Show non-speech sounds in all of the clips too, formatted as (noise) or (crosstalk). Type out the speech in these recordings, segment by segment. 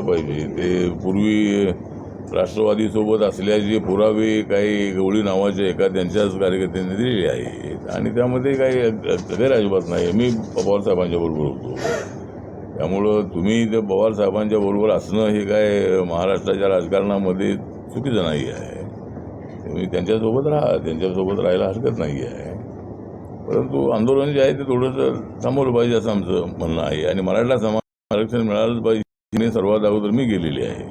पाहिजे. ते पूर्वी राष्ट्रवादीसोबत असल्याचे पुरावे काही गवळी नावाच्या एका त्यांच्याच कार्यकर्त्यांनी दिलेले आहेत. आणि त्यामध्ये काही गैर अजिबात नाही. मी पवार साहेबांच्या बरोबर होतो. त्यामुळं तुम्ही ते पवार साहेबांच्या बरोबर असणं हे काय महाराष्ट्राच्या राजकारणामध्ये चुकीचं नाही आहे. तुम्ही त्यांच्यासोबत राहा. त्यांच्यासोबत राहायला हरकत नाही आहे. परंतु आंदोलन जे आहे ते थोडंसं थांबवलं पाहिजे असं आमचं म्हणणं आहे. आणि मराठा समाज आरक्षण मिळालंच पाहिजे. हे सर्वात अगोदर मी गेलेली आहे.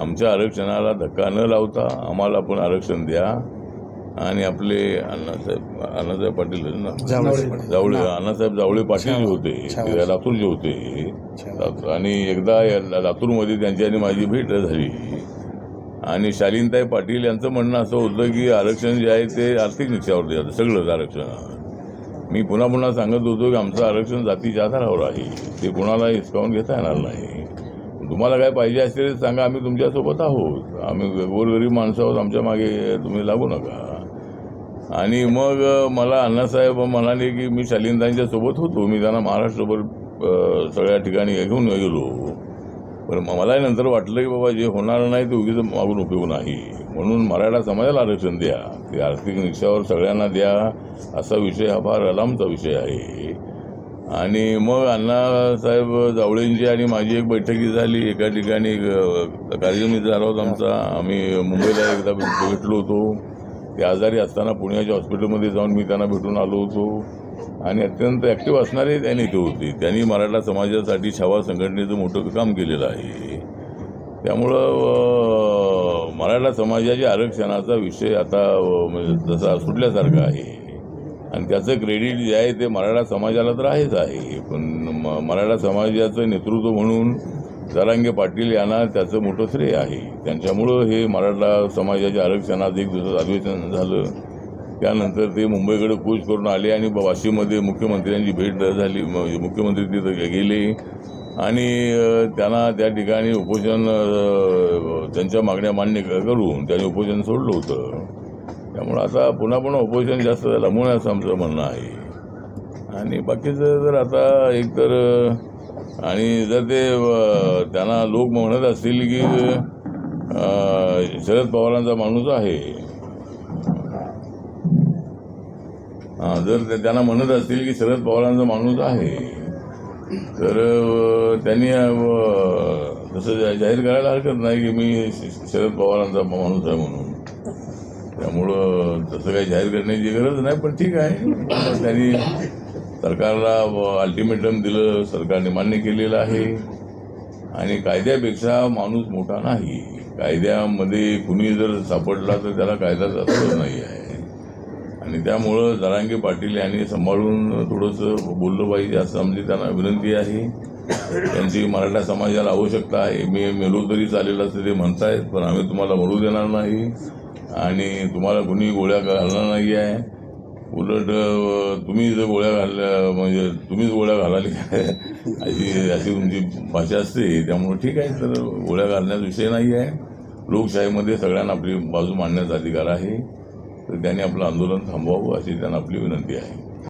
आमच्या आरक्षणाला धक्का न लावता आम्हाला पण आरक्षण द्या. आणि आपले अण्णासाहेब अण्णासाहेब पाटील ना? जावळे. अण्णासाहेब जावळे पाटील जे होते ते लातूरचे होते. आणि एकदा या- लातूरमध्ये त्यांची आणि माझी भेट झाली. आणि शालीनताई पाटील यांचं म्हणणं असं होतं की आरक्षण जे आहे ते आर्थिक निकषावरती जातं सगळंच आरक्षण. मी पुन्हा पुन्हा सांगत होतो की आमचं आरक्षण जातीच्या आधारावर आहे. ते कुणाला हिसकावून घेता येणार नाही. तुम्हाला काय पाहिजे असेल सांगा आम्ही तुमच्यासोबत आहोत. आम्ही गोरगरीब माणसं आहोत आमच्या मागे तुम्ही लागू नका. आणि मग मला अण्णासाहेब म्हणाले की मी शालीनताईंच्या सोबत होतो. मी त्यांना महाराष्ट्रभर सगळ्या ठिकाणी घेऊन गेलो. पण मलाही नंतर वाटलं की बाबा जे होणार नाही ते उगीच मागून उपयोग नाही. म्हणून मराठा समाजाला आरक्षण द्या. ते आर्थिक निकषावर सगळ्यांना द्या. असा विषय हा फार अलामचा विषय आहे. आणि मग अण्णासाहेब जावळेंची आणि माझी एक बैठकी झाली. एका ठिकाणी कार्यक्रम झाला होता आमचा. आम्ही मुंबईला एकदा भेटलो होतो. ते आजारी असताना पुण्याच्या हॉस्पिटलमध्ये जाऊन मी त्यांना भेटून आलो होतो. आणि अत्यंत ॲक्टिव्ह असणारे त्यांनी ते होते. त्यांनी मराठा समाजासाठी छावा संघटनेचं मोठं काम केलेलं आहे. त्यामुळं मराठा समाजाच्या आरक्षणाचा विषय आता म्हणजे जसा सुटल्यासारखा आहे. आणि त्याचं क्रेडिट जे आहे ते मराठा समाजाला तर आहेच आहे. पण म- मराठा समाजाचं नेतृत्व म्हणून जरांगे पाटील यांना त्याचं मोठं श्रेय आहे. त्यांच्यामुळं हे मराठा समाजाच्या आरक्षणात एक दिवस अधिवेशन झालं. त्यानंतर ते मुंबईकडे कूच करून आले आणि वाशीमध्ये मुख्यमंत्र्यांची भेट झाली. मुख्यमंत्री तिथं गेले. आणि त्यांना त्या ठिकाणी उपोषण त्यांच्या मागण्या मान्य क- करून त्यांनी उपोषण सोडलं होतं. त्यामुळं आता पुन्हा पुन्हा ऑपोजिशन जास्त झालं आहे असं आमचं म्हणणं आहे. आणि बाकीचं जर आता एकतर आणि जर ते त्यांना लोक म्हणत असतील की शरद पवारांचा माणूस आहे. हां जर ते- त्यांना म्हणत असतील की शरद पवारांचा माणूस आहे तर त्यांनी तसं जाहीर करायला हरकत नाही की मी श- शरद पवारांचा माणूस आहे म्हणून. त्यामुळं तसं काही जाहीर करण्याची गरज नाही पण ठीक आहे. त्यांनी सरकारला अल्टिमेटम दिलं सरकारने मान्य केलेलं आहे. आणि कायद्यापेक्षा माणूस मोठा नाही. कायद्यामध्ये कुणी जर सापडला तर त्याला कायदा जास्त नाही आहे. आणि त्यामुळं जरांगे पाटील यांनी सांभाळून थोडंसं बोललं पाहिजे असं आमची त्यांना विनंती आहे. त्यांची मराठा समाजाला आवश्यकता आहे. मी मेलो तरी चालेल असं ते म्हणतायत पण आम्ही तुम्हाला मरू देणार नाही. आणि तुम्हाला कुणी गोळ्या घालणार नाही आहे. उलट तुम्ही जर गोळ्या घालल्या म्हणजे तुम्हीच गोळ्या घालाली काय (laughs) अशी अशी तुमची भाषा असते. त्यामुळे ठीक आहे तर गोळ्या घालण्याचा विषय नाही आहे. लोकशाहीमध्ये सगळ्यांना आपली बाजू मांडण्याचा अधिकार आहे. तर त्यांनी आपलं आंदोलन थांबवावं अशी त्यांना आपली विनंती आहे.